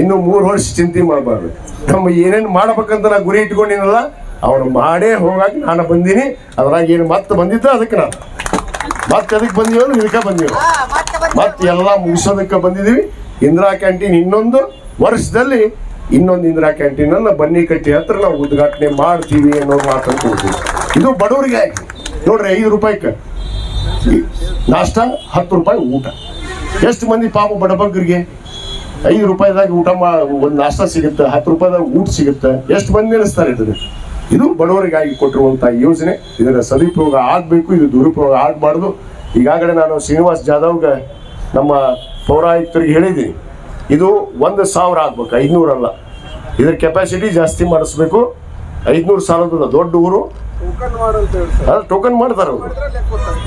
Speaker 1: ಇನ್ನು ಮೂರು ವರ್ಷ ಚಿಂತೆ ಮಾಡಬಾರ್ದು. ನಮ್ಮ ಏನೇನು ಮಾಡ್ಬೇಕಂತ ನಾ ಗುರಿ ಇಟ್ಕೊಂಡಿನಲ್ಲ ಅವನು ಮಾಡೇ ಹೋಗಾಕ ನಾನು ಬಂದೀನಿ. ಅದ್ರಾಗ ಏನು ಮತ್ತೆ ಬಂದಿದ್ದ ಅದಕ್ಕೆ ನಾನು. ಮತ್ತೆ ಅದಕ್ಕೆ ಬಂದೀವಿ ಇದಕ್ಕೆ ಬಂದೀವಿ ಮತ್ತೆ ಎಲ್ಲ ಮುಗಿಸೋದಕ್ಕೆ ಬಂದಿದ್ದೀವಿ ಇಂದಿರಾ ಕ್ಯಾಂಟೀನ್ ಇನ್ನೊಂದು ವರ್ಷದಲ್ಲಿ ಇನ್ನೊಂದು ಇಂದಿರಾ ಕ್ಯಾಂಟೀನನ್ನು ಬನ್ನಿಕಟ್ಟಿ ಹತ್ರ ನಾವು ಉದ್ಘಾಟನೆ ಮಾಡ್ತೀವಿ ಅನ್ನೋ ಮಾತನ್ನು ಕೊಡ್ತೀವಿ. ಇದು ಬಡವರಿಗೆ ನೋಡ್ರಿ ಐದು ರೂಪಾಯಿಗೆ ನಾಷ್ಟ ಹತ್ತು ರೂಪಾಯಿ ಊಟ. ಎಷ್ಟು ಮಂದಿ ಪಾಪ ಬಡಬಗ್ಗರಿಗೆ ಐದು ರೂಪಾಯಿದಾಗ ಊಟ ಮಾ, ಒಂದು ನಾಷ್ಟ ಸಿಗುತ್ತೆ, ಹತ್ತು ರೂಪಾಯಿದಾಗ ಊಟ ಸಿಗುತ್ತೆ, ಎಷ್ಟು ಮಂದಿ ನೆನೆಸ್ತಾರೆ ಇದನ್ನು? ಇದು ಬಡವರಿಗಾಗಿ ಕೊಟ್ಟಿರುವಂತಹ ಯೋಜನೆ. ಇದರ ಸದುಪಯೋಗ ಆಗಬೇಕು, ಇದು ದುರುಪಯೋಗ ಆಗಬಾರ್ದು. ಈಗಾಗಲೇ ನಾನು ಶ್ರೀನಿವಾಸ್ ಜಾಧವ್ಗೆ ನಮ್ಮ ಪೌರಾಯುಕ್ತರಿಗೆ ಹೇಳಿದ್ದೀನಿ. ಇದು ಒಂದು ಸಾವಿರ ಆಗ್ಬೇಕು, ಐದುನೂರಲ್ಲ. ಇದರ ಕೆಪಾಸಿಟಿ ಜಾಸ್ತಿ ಮಾಡಿಸ್ಬೇಕು. ಐದುನೂರು ಸಾವಿರದ ದೊಡ್ಡ ಊರು. ಅದು ಟೋಕನ್ ಮಾಡ್ತಾರೆ ಅವರು.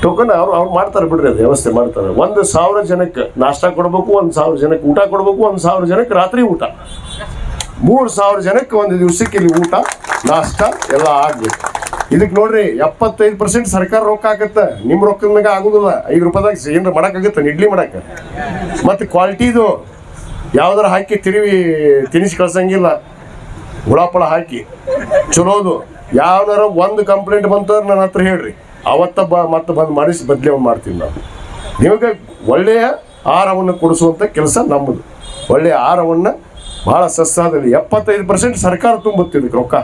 Speaker 1: ಟೋಕನ್ ಅವ್ರು ಅವ್ರು ಮಾಡ್ತಾರೆ ಬಿಡ್ರಿ ಅದು ವ್ಯವಸ್ಥೆ ಮಾಡ್ತಾರೆ. ಒಂದು ಸಾವಿರ ಜನಕ್ಕೆ ನಾಷ್ಟ ಕೊಡಬೇಕು ಒಂದು ಸಾವಿರ ಜನಕ್ಕೆ ಊಟ ಕೊಡಬೇಕು ಒಂದು ಸಾವಿರ ಜನಕ್ಕೆ ರಾತ್ರಿ ಊಟ. ಮೂರು ಸಾವಿರ ಜನಕ್ಕೆ ಒಂದು ದಿವಸಕ್ಕೆ ಇಲ್ಲಿ ಊಟ ನಾಷ್ಟ ಎಲ್ಲ ಆಗ್ಬೇಕು. ಇದಕ್ಕೆ ನೋಡ್ರಿ ಎಪ್ಪತ್ತೈದು ಪರ್ಸೆಂಟ್ ಸರ್ಕಾರ ರೊಕ್ಕ ಆಗತ್ತೆ ನಿಮ್ಮ ರೊಕ್ಕದ ಮ್ಯಾಗ ಆಗುದಿಲ್ಲ. ಐದು ರೂಪಾಯಿದಾಗ ಏನಾರ ಮಾಡಕ್ಕಾಗತ್ತೆ ಇಡ್ಲಿ ಮಾಡಕ್ಕೆ ಮತ್ತು ಕ್ವಾಲಿಟಿದು ಯಾವ್ದಾರು ಹಾಕಿ ತಿರುವಿ ತಿನಿಸಿ ಕಳ್ಸಂಗಿಲ್ಲ. ಹುಳಾಪಳ ಹಾಕಿ. ಚಲೋದು. ಯಾವ್ದಾರ ಒಂದು ಕಂಪ್ಲೇಂಟ್ ಬಂತಂದ್ರೆ ನನ್ನ ಹತ್ರ ಹೇಳ್ರಿ. ಅವತ್ತ ಬ ಮತ್ತೆ ಬಂದು ಮಾಡಿಸಿ ಬದಲಾವಣೆ ಮಾಡ್ತೀನಿ ನಾವು. ನಿಮಗೆ ಒಳ್ಳೆಯ ಆಹಾರವನ್ನು ಕೊಡಿಸುವಂಥ ಕೆಲಸ ನಮ್ಮದು. ಒಳ್ಳೆಯ ಆಹಾರವನ್ನು ಭಾಳ ಸಸ್ಸಾದಲ್ಲಿ ಎಪ್ಪತ್ತೈದು ಪರ್ಸೆಂಟ್ ಸರ್ಕಾರ ತುಂಬುತ್ತೆ ಇದಕ್ಕೆ ರೊಕ್ಕ.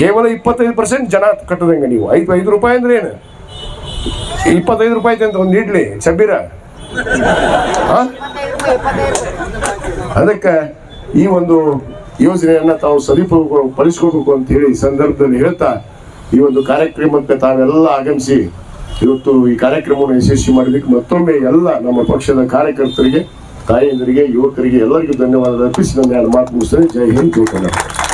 Speaker 1: ಕೇವಲ ಇಪ್ಪತ್ತೈದು ಪರ್ಸೆಂಟ್ ಜನ ಕಟ್ಟದಂಗೆ ನೀವು. ಐದು ಐದು ರೂಪಾಯಿ ಅಂದ್ರೆ ಏನು? ಇಪ್ಪತ್ತೈದು ರೂಪಾಯಿ ಅಂತ ಒಂದು ಇಡ್ಲಿ ಶಬೀರ ಅದಕ್ಕೆ ಈ ಒಂದು ಯೋಜನೆಯನ್ನ ತಾವು ಸದುಪಯೋಗ ಪಡಿಸ್ಕೋಬೇಕು ಅಂತ ಹೇಳಿ ಈ ಸಂದರ್ಭದಲ್ಲಿ ಹೇಳ್ತಾ, ಈ ಒಂದು ಕಾರ್ಯಕ್ರಮಕ್ಕೆ ತಾವೆಲ್ಲ ಆಗಮಿಸಿ, ಇವತ್ತು ಈ ಕಾರ್ಯಕ್ರಮವನ್ನು ಯಶಸ್ವಿ ಮಾಡೋದಕ್ಕೆ ಮತ್ತೊಮ್ಮೆ ಎಲ್ಲ ನಮ್ಮ ಪಕ್ಷದ ಕಾರ್ಯಕರ್ತರಿಗೆ, ತಾಯಂದಿರಿಗೆ, ಯುವಕರಿಗೆ ಎಲ್ಲರಿಗೂ ಧನ್ಯವಾದ ಅರ್ಪಿಸಿ ನನ್ನ ಮಾತು ಮುಗಿಸ್ತೇನೆ. ಜೈ ಹಿಂದ್, ಜೈ ಕರ್ನಾಟಕ